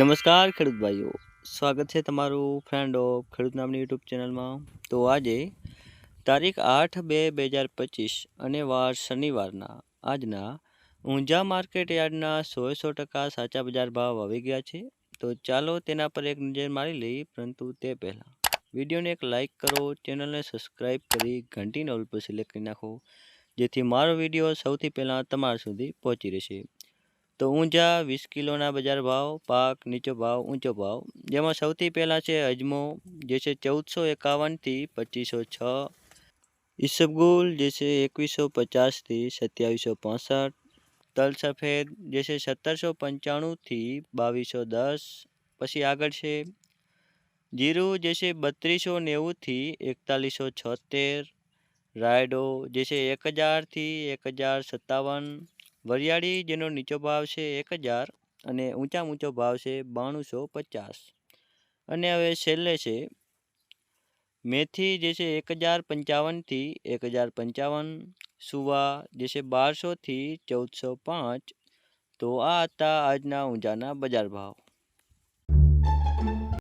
નમસ્કાર, ખેડૂત ભાઈઓ. સ્વાગત છે તમારું ફ્રેન્ડ ઓફ ખેડૂત નામની યુટ્યુબ ચેનલમાં. તો આજે તારીખ આઠ બે બે હજાર પચીસ અને વાર શનિવારના, આજના ઊંઝા માર્કેટ યાર્ડના સો સો ટકા સાચા બજાર ભાવ આવી ગયા છે. તો ચાલો તેના પર એક નજર મારી લઈએ, પરંતુ તે પહેલાં વિડીયોને એક લાઇક કરો, ચેનલને સબસ્ક્રાઈબ કરી ઘંટીનો ઓલ પર સિલેક્ટ કરી નાખો, જેથી મારો વીડિયો સૌથી પહેલાં તમારા સુધી પહોંચી રહેશે. તો ઊંઝા વીસ કિલોના બજાર ભાવ, પાક, નીચો ભાવ, ઊંચો ભાવ. જેમાં સૌથી પહેલાં છે અજમો, જે છે ચૌદસો એકાવનથી પચીસો છ. ઈસબગુલ, જે છે એકવીસો પચાસથી સત્યાવીસો પાસઠ. તલ સફેદ જે છે સત્તરસો પંચાણુંથી બાવીસો દસ. પછી આગળ છે જીરું, જે છે બત્રીસો નેવુંથી એકતાલીસો છોતેર. રાયડો, જે છે એક હજારથી એક હજાર સત્તાવન. વરિયાળી જેનો નીચો ભાવ છે એક હજાર અને ઊંચા ઊંચો ભાવ છે બાણુંસો પચાસ. અને હવે છેલ્લે છે, મેથી જે છે એક હજાર પંચાવનથી એક હજાર પંચાવન, સુવા જે છે બારસોથી ચૌદસો પાંચ. તો આ હતા આજના ઊંઝાના બજાર ભાવ.